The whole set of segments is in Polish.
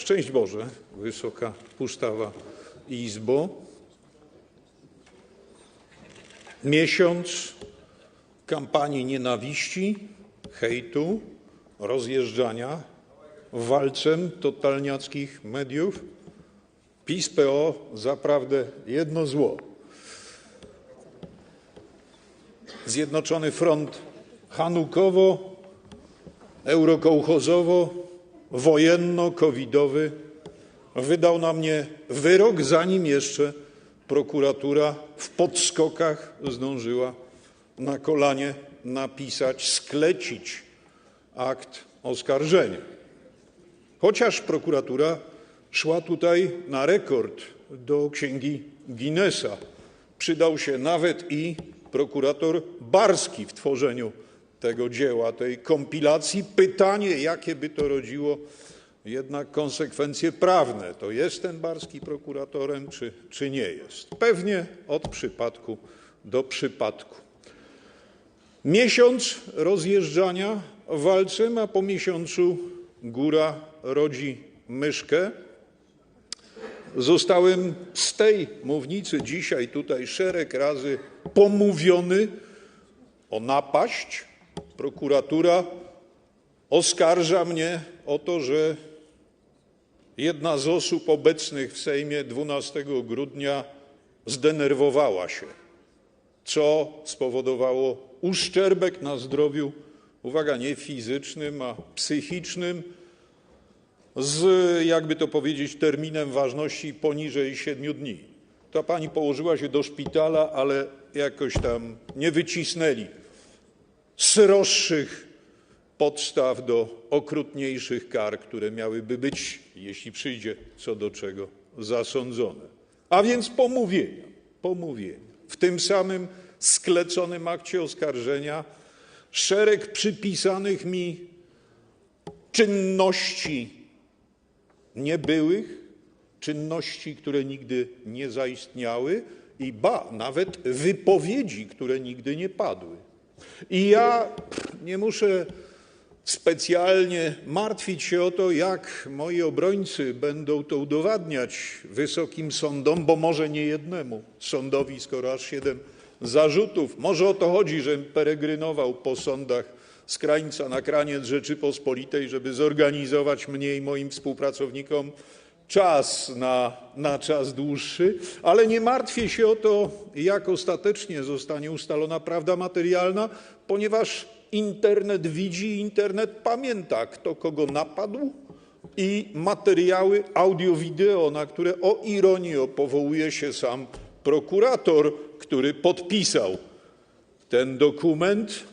Szczęść Boże, Wysoka Pustawa Izbo. Miesiąc kampanii nienawiści, hejtu, rozjeżdżania walcem totalniackich mediów. PiS-PO zaprawdę jedno zło. Zjednoczony Front hanukowo, eurokołchozowo, wojenno-covidowy wydał na mnie wyrok, zanim jeszcze prokuratura w podskokach zdążyła na kolanie napisać, sklecić akt oskarżenia. Chociaż prokuratura szła tutaj na rekord do księgi Guinnessa. Przydał się nawet i prokurator Barski w tworzeniu tego dzieła, tej kompilacji. Pytanie, jakie by to rodziło jednak konsekwencje prawne. To jest ten Barski prokuratorem, czy, czy nie jest? Pewnie od przypadku do przypadku. Miesiąc rozjeżdżania walcem, a po miesiącu góra rodzi myszkę. Zostałem z tej mównicy dzisiaj tutaj szereg razy pomówiony o napaść. Prokuratura oskarża mnie o to, że jedna z osób obecnych w Sejmie 12 grudnia zdenerwowała się, co spowodowało uszczerbek na zdrowiu, uwaga, nie fizycznym, a psychicznym, z, jakby to powiedzieć, terminem ważności poniżej siedmiu dni. Ta pani położyła się do szpitala, ale jakoś tam nie wycisnęli sroższych podstaw do okrutniejszych kar, które miałyby być, jeśli przyjdzie co do czego, zasądzone. A więc pomówienia. W tym samym skleconym akcie oskarżenia szereg przypisanych mi czynności niebyłych, czynności, które nigdy nie zaistniały, i ba, nawet wypowiedzi, które nigdy nie padły. I ja nie muszę specjalnie martwić się o to, jak moi obrońcy będą to udowadniać wysokim sądom, bo może nie jednemu sądowi, skoro aż siedem zarzutów. Może o to chodzi, żebym peregrynował po sądach z krańca na kraniec Rzeczypospolitej, żeby zorganizować mnie i moim współpracownikom czas na, czas dłuższy, ale nie martwię się o to, jak ostatecznie zostanie ustalona prawda materialna, ponieważ internet widzi, internet pamięta, kto kogo napadł i materiały audio-wideo, na które o ironio powołuje się sam prokurator, który podpisał ten dokument,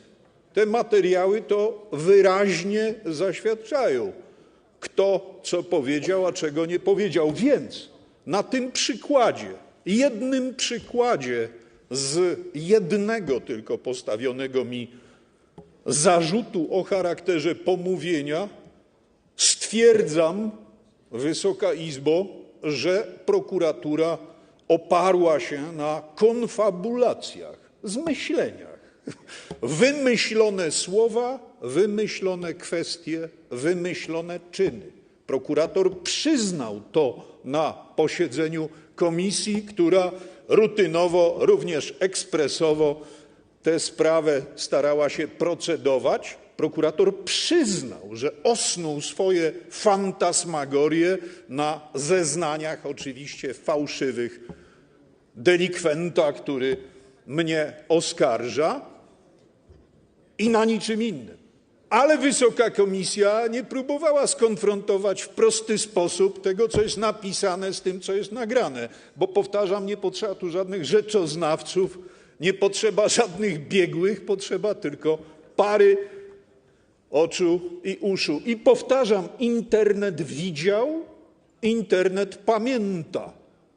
te materiały to wyraźnie zaświadczają, kto co powiedział, a czego nie powiedział. Więc na tym przykładzie, jednym przykładzie z jednego tylko postawionego mi zarzutu o charakterze pomówienia stwierdzam, Wysoka Izbo, że prokuratura oparła się na konfabulacjach, zmyśleniach. Wymyślone słowa, wymyślone kwestie, wymyślone czyny. Prokurator przyznał to na posiedzeniu komisji, która rutynowo, również ekspresowo tę sprawę starała się procedować. Prokurator przyznał, że osnuł swoje fantasmagorie na zeznaniach, oczywiście fałszywych, delikwenta, który mnie oskarża, i na niczym innym. Ale wysoka komisja nie próbowała skonfrontować w prosty sposób tego, co jest napisane, z tym, co jest nagrane, bo powtarzam, nie potrzeba tu żadnych rzeczoznawców, nie potrzeba żadnych biegłych, potrzeba tylko pary oczu i uszu. I powtarzam, internet widział, internet pamięta.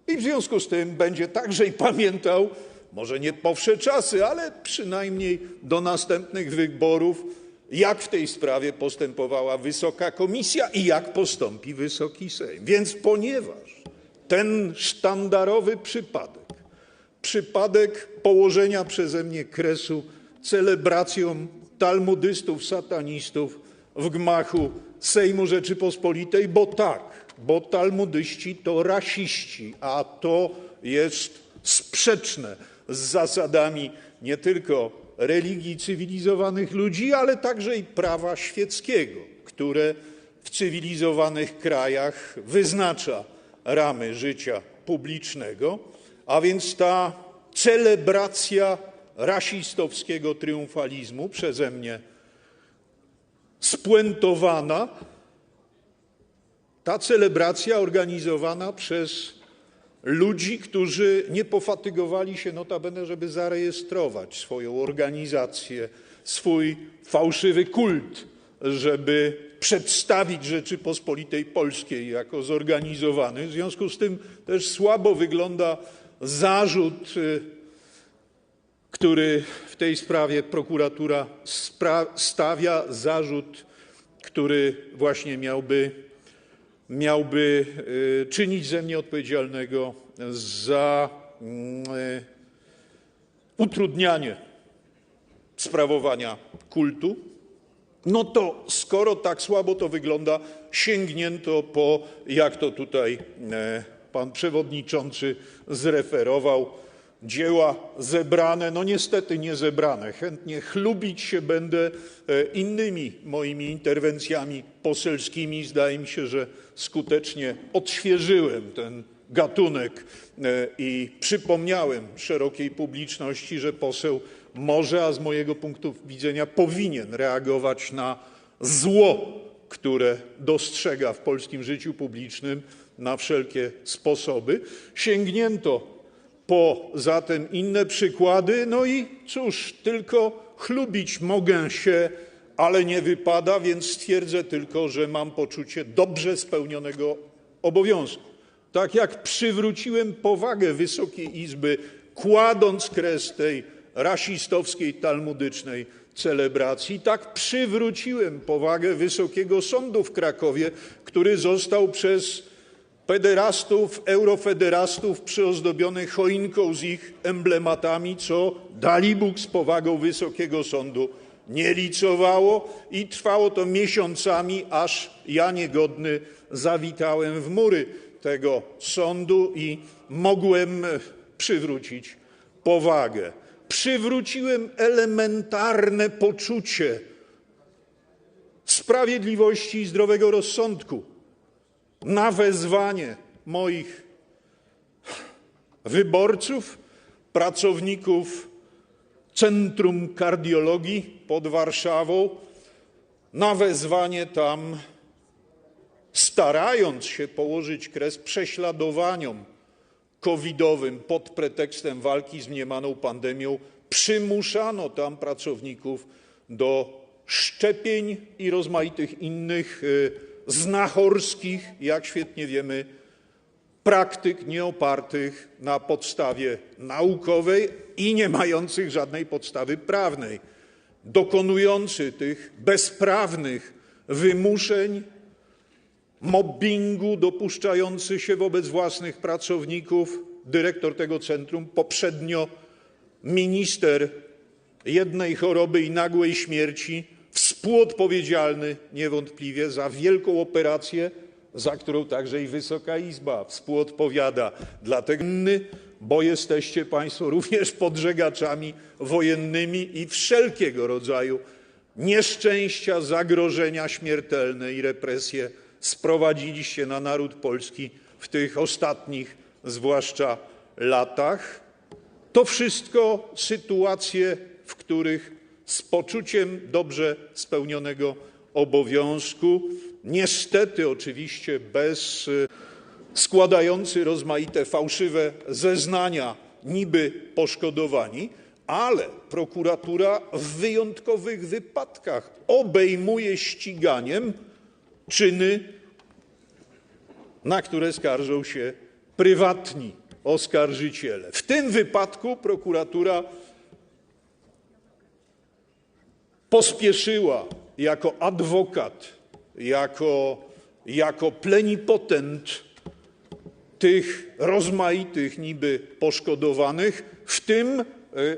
I w związku z tym będzie także i pamiętał, może nie po wsze czasy, ale przynajmniej do następnych wyborów, jak w tej sprawie postępowała wysoka komisja i jak postąpi Wysoki Sejm. Więc ponieważ ten sztandarowy przypadek, przypadek położenia przeze mnie kresu celebracjom talmudystów, satanistów, w gmachu Sejmu Rzeczypospolitej, bo tak, bo talmudyści to rasiści, a to jest sprzeczne z zasadami nie tylko religii cywilizowanych ludzi, ale także i prawa świeckiego, które w cywilizowanych krajach wyznacza ramy życia publicznego, a więc ta celebracja rasistowskiego triumfalizmu przeze mnie spuentowana, ta celebracja organizowana przez ludzi, którzy nie pofatygowali się notabene, żeby zarejestrować swoją organizację, swój fałszywy kult, żeby przedstawić Rzeczypospolitej Polskiej jako zorganizowany. W związku z tym też słabo wygląda zarzut, który w tej sprawie prokuratura stawia, zarzut, który właśnie miałby miałby czynić ze mnie odpowiedzialnego za utrudnianie sprawowania kultu, no to skoro tak słabo to wygląda, sięgnięto po, jak to tutaj pan przewodniczący zreferował, dzieła zebrane, no niestety nie zebrane. Chętnie chlubić się będę innymi moimi interwencjami poselskimi. Zdaje mi się, że skutecznie odświeżyłem ten gatunek i przypomniałem szerokiej publiczności, że poseł może, a z mojego punktu widzenia powinien reagować na zło, które dostrzega w polskim życiu publicznym na wszelkie sposoby. Sięgnięto po zatem inne przykłady, no i cóż, tylko chlubić mogę się, ale nie wypada, więc stwierdzę tylko, że mam poczucie dobrze spełnionego obowiązku. Tak jak przywróciłem powagę Wysokiej Izby, kładąc kres tej rasistowskiej, talmudycznej celebracji, tak przywróciłem powagę Wysokiego Sądu w Krakowie, który został przez pederastów, eurofederastów przyozdobiony choinką z ich emblematami, co dalibóg z powagą Wysokiego Sądu nie licowało i trwało to miesiącami, aż ja niegodny zawitałem w mury tego sądu i mogłem przywrócić powagę. Przywróciłem elementarne poczucie sprawiedliwości i zdrowego rozsądku na wezwanie moich wyborców, pracowników Centrum Kardiologii pod Warszawą, na wezwanie tam, starając się położyć kres prześladowaniom COVID-owym pod pretekstem walki z mniemaną pandemią, przymuszano tam pracowników do szczepień i rozmaitych innych znachorskich, jak świetnie wiemy, praktyk nieopartych na podstawie naukowej i nie mających żadnej podstawy prawnej. Dokonujący tych bezprawnych wymuszeń, mobbingu dopuszczający się wobec własnych pracowników dyrektor tego centrum, poprzednio minister jednej choroby i nagłej śmierci, współodpowiedzialny niewątpliwie za wielką operację, za którą także i Wysoka Izba współodpowiada, dlatego bo jesteście państwo również podżegaczami wojennymi i wszelkiego rodzaju nieszczęścia, zagrożenia śmiertelne i represje sprowadziliście na naród polski w tych ostatnich zwłaszcza latach. To wszystko sytuacje, w których z poczuciem dobrze spełnionego obowiązku, niestety oczywiście bez składający rozmaite fałszywe zeznania niby poszkodowani, ale prokuratura w wyjątkowych wypadkach obejmuje ściganiem czyny, na które skarżą się prywatni oskarżyciele. W tym wypadku prokuratura pospieszyła jako adwokat, jako plenipotent tych rozmaitych niby poszkodowanych, w tym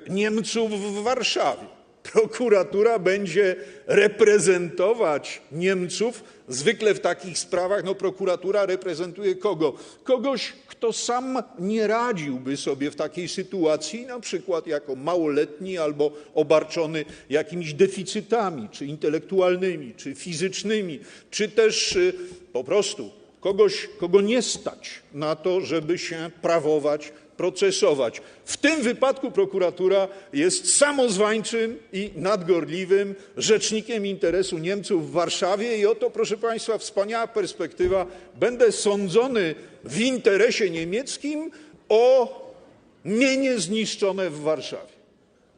Niemców w Warszawie. Prokuratura będzie reprezentować Niemców. Zwykle w takich sprawach no, prokuratura reprezentuje kogo? Kogoś, kto sam nie radziłby sobie w takiej sytuacji, na przykład jako małoletni albo obarczony jakimiś deficytami, czy intelektualnymi, czy fizycznymi, czy też y, po prostu kogoś, kogo nie stać na to, żeby się prawować, procesować. W tym wypadku prokuratura jest samozwańczym i nadgorliwym rzecznikiem interesu Niemców w Warszawie i oto, proszę państwa, wspaniała perspektywa. Będę sądzony w interesie niemieckim o mienie zniszczone w Warszawie.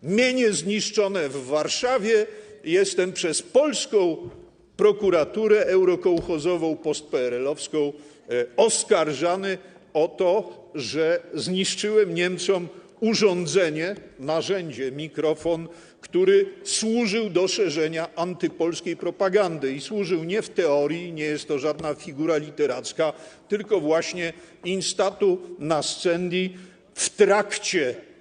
Mienie zniszczone w Warszawie jestem przez polską prokuraturę eurokołchozową, postPRL-owską e, oskarżany o to, że zniszczyłem Niemcom urządzenie, narzędzie, mikrofon, który służył do szerzenia antypolskiej propagandy i służył nie w teorii, nie jest to żadna figura literacka, tylko właśnie instatu nascendi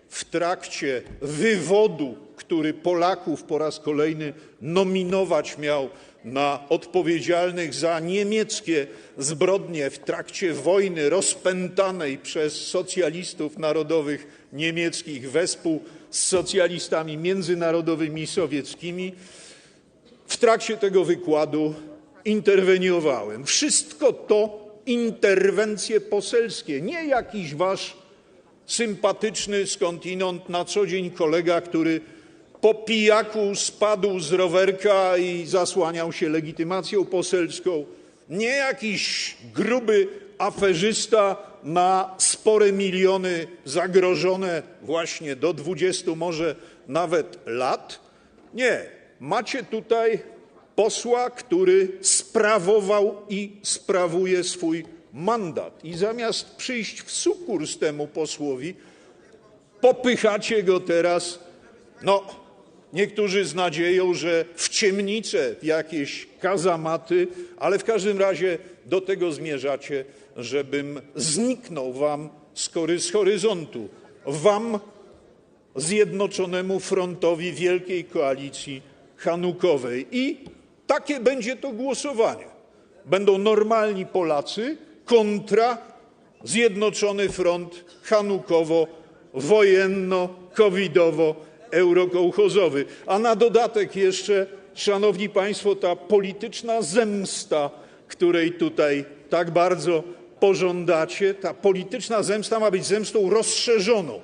w trakcie wywodu, który Polaków po raz kolejny nominować miał na odpowiedzialnych za niemieckie zbrodnie w trakcie wojny rozpętanej przez socjalistów narodowych niemieckich wespół z socjalistami międzynarodowymi sowieckimi. W trakcie tego wykładu interweniowałem. Wszystko to interwencje poselskie, nie jakiś wasz sympatyczny skądinąd na co dzień kolega, który po pijaku spadł z rowerka i zasłaniał się legitymacją poselską, nie jakiś gruby aferzysta na spore miliony zagrożone właśnie do 20 może nawet lat. Nie, macie tutaj posła, który sprawował i sprawuje swój mandat. I zamiast przyjść w sukurs temu posłowi, popychacie go teraz, no niektórzy z nadzieją, że w ciemnice, w jakieś kazamaty, ale w każdym razie do tego zmierzacie, żebym zniknął wam z, horyzontu, wam Zjednoczonemu Frontowi Wielkiej Koalicji Hanukowej. I takie będzie to głosowanie. Będą normalni Polacy kontra Zjednoczony Front Hanukowo-wojenno-covidowo-eurokołchozowy. A na dodatek jeszcze, szanowni państwo, ta polityczna zemsta, której tutaj tak bardzo pożądacie, ta polityczna zemsta ma być zemstą rozszerzoną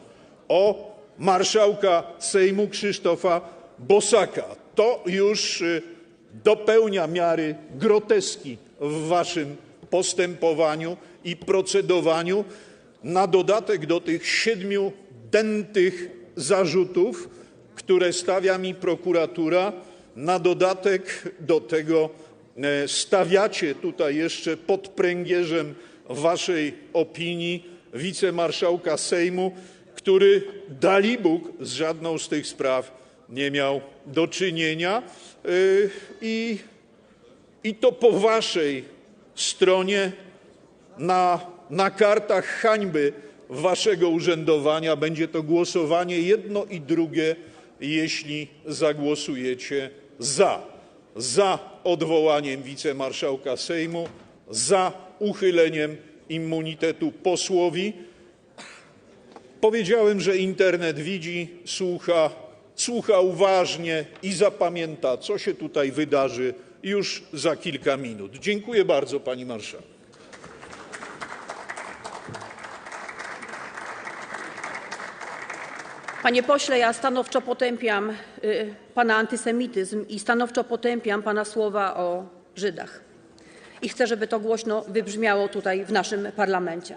o marszałka Sejmu Krzysztofa Bosaka. To już y, dopełnia miary groteski w waszym postępowaniu i procedowaniu. Na dodatek do tych siedmiu dętych zarzutów, które stawia mi prokuratura, na dodatek do tego e, stawiacie tutaj jeszcze pod pręgierzem waszej opinii wicemarszałka Sejmu, który dalibóg z żadną z tych spraw nie miał do czynienia. Y, i, to po waszej stronie na kartach hańby waszego urzędowania będzie to głosowanie jedno i drugie, jeśli zagłosujecie za. Za odwołaniem wicemarszałka Sejmu, za uchyleniem immunitetu posłowi. Powiedziałem, że Internet widzi, słucha, słucha uważnie i zapamięta, co się tutaj wydarzy już za kilka minut. Dziękuję bardzo, pani marszałek. Panie pośle, ja stanowczo potępiam y, pana antysemityzm i stanowczo potępiam pana słowa o Żydach. I chcę, żeby to głośno wybrzmiało tutaj w naszym parlamencie.